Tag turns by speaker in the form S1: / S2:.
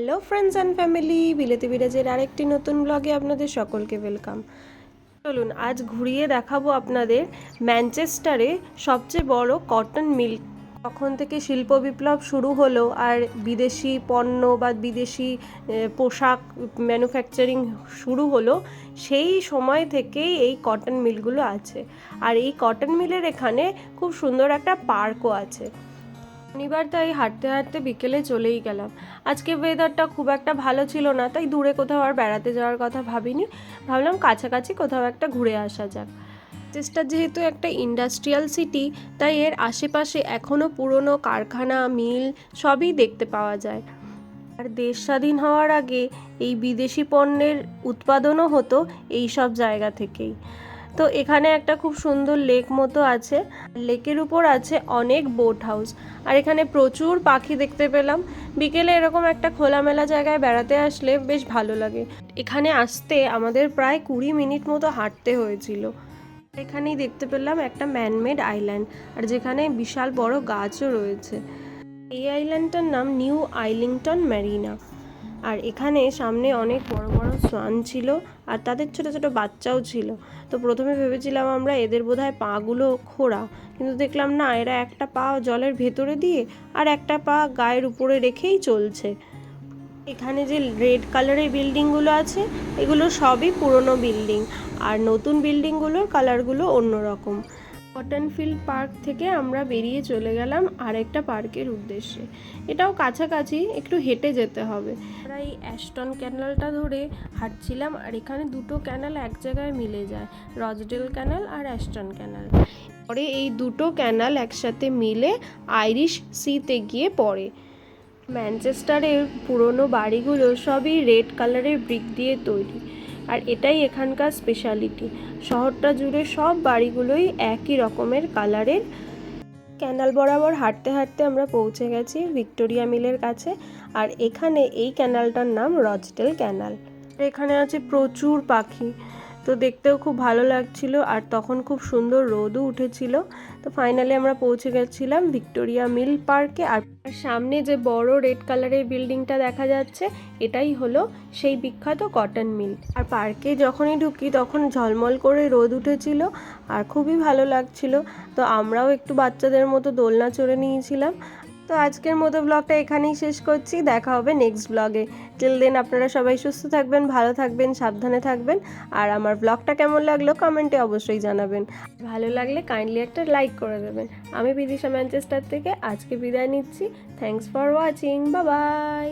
S1: Hello friends and family বিলেতি বিরাজের আরেকটি নতুন ব্লগে আপনাদের সকলকে ওয়েলকাম চলুন, আজ ঘুরিয়ে দেখাবো আপনাদের ম্যানচেস্টারে সবচেয়ে বড় কটন মিল তখন থেকে শিল্প বিপ্লব শুরু হলো আর বিদেশি পণ্য বা বিদেশি পোশাক ম্যানুফ্যাকচারিং শুরু হলো, সেই সময় থেকেই এই কটন মিলগুলো আছে। আর এই কটন মিলের এখানে খুব সুন্দর একটা পার্কও আছে। শনিবার তাই হাঁটতে হাঁটতে বিকেলে চলেই গেলাম। আজকে ওয়েদারটা খুব একটা ভালো ছিল না, তাই দূরে কোথাও আর বেড়াতে যাওয়ার কথা ভাবিনি। ভাবলাম কাছাকাছি কোথাও একটা ঘুরে আসা যাক। চেষ্টা যেহেতু একটা ইন্ডাস্ট্রিয়াল সিটি তাই এর আশেপাশে এখনও পুরনো কারখানা, মিল সবই দেখতে পাওয়া যায়। আর দেশ স্বাধীন হওয়ার আগে এই বিদেশি পণ্যের উৎপাদনও হতো এই সব জায়গা থেকেই। তো এখানে একটা খুব সুন্দর লেক মতো আছে। লেকের উপর আছে অনেক বোট হাউস আর এখানে প্রচুর পাখি দেখতে পেলাম। বিকেলে এরকম একটা খোলামেলা জায়গায় বেড়াতে আসলে বেশ ভালো লাগে। এখানে আসতে আমাদের প্রায় কুড়ি মিনিট মতো হাঁটতে হয়েছিল। এখানেই দেখতে পেলাম একটা ম্যানমেড আইল্যান্ড আর যেখানে বিশাল বড় গাছও রয়েছে। এই আইল্যান্ডটার নাম নিউ আইলিংটন ম্যারিনা আর এখানে সামনে অনেক বড় বড় সোয়ান ছিল আর তাদের ছোট ছোট বাচ্চাও ছিল। তো প্রথমে ভেবেছিলাম আমরা এদের বোধহয় পাগুলো খোড়া, কিন্তু দেখলাম না, এরা একটা পা জলের ভেতরে দিয়ে আর একটা পা গায়ের উপরে রেখেই চলছে। এখানে যে রেড কালারের বিল্ডিংগুলো আছে, এগুলো সবই পুরনো বিল্ডিং আর নতুন বিল্ডিংগুলোর কালারগুলো অন্যরকম। কটন ফিল্ড পার্ক থেকে আমরা বেরিয়ে চলে গেলাম আরেকটা পার্কের উদ্দেশ্যে। এটাও কাছাকাছি, একটু হেঁটে যেতে হবে। আমরা এই অ্যাস্টন ক্যানালটা ধরে হাঁটছিলাম আর এখানে দুটো ক্যানাল এক জায়গায় মিলে যায় রজডেল ক্যানাল আর অ্যাস্টন ক্যানাল পরে এই দুটো ক্যানাল একসাথে মিলে আইরিশ সিতে গিয়ে পড়ে। ম্যানচেস্টারের পুরনো বাড়িগুলো সবই রেড কালারের ব্রিক দিয়ে তৈরি। আর এটাই এখানকার স্পেশালিটি শহরটা জুড়ে সব বাড়িগুলোই একই রকমের কালারের ক্যানাল বরাবর হাঁটতে হাঁটতে আমরা পৌঁছে গেছি ভিক্টোরিয়া মিলের কাছে আর এখানে এই ক্যানালটার নাম রজটেল ক্যানাল এখানে আছে প্রচুর পাখি। তো দেখতেও খুব ভালো লাগছিল আর তখন খুব সুন্দর রোদও উঠেছিল। তো ফাইনালি আমরা পৌঁছে গেছিলাম ভিক্টোরিয়া মিল পার্কে আর সামনে যে বড় রেড কালারের বিল্ডিংটা দেখা যাচ্ছে, এটাই হলো সেই বিখ্যাত কটন মিল। আর পার্কে যখনই ঢুকি তখন ঝলমল করে রোদ উঠেছিল আর খুবই ভালো লাগছিল। তো আমরাও একটু বাচ্চাদের মতো দোলনা চড়ে নিয়েছিলাম। তো আজকের মতো ব্লগটা এখানেই শেষ করছি। দেখা হবে নেক্সট ব্লগে টিল দেন আপনারা সবাই সুস্থ থাকবেন, ভালো থাকবেন, সাবধানে থাকবেন। আর আমার ব্লগটা কেমন লাগল কমেন্টে অবশ্যই জানাবেন। ভালো লাগলে কাইন্ডলি একটা লাইক করে দেবেন। আমি বিদিশা ম্যানচেস্টার থেকে আজকে বিদায় নিচ্ছি। Thanks for watching by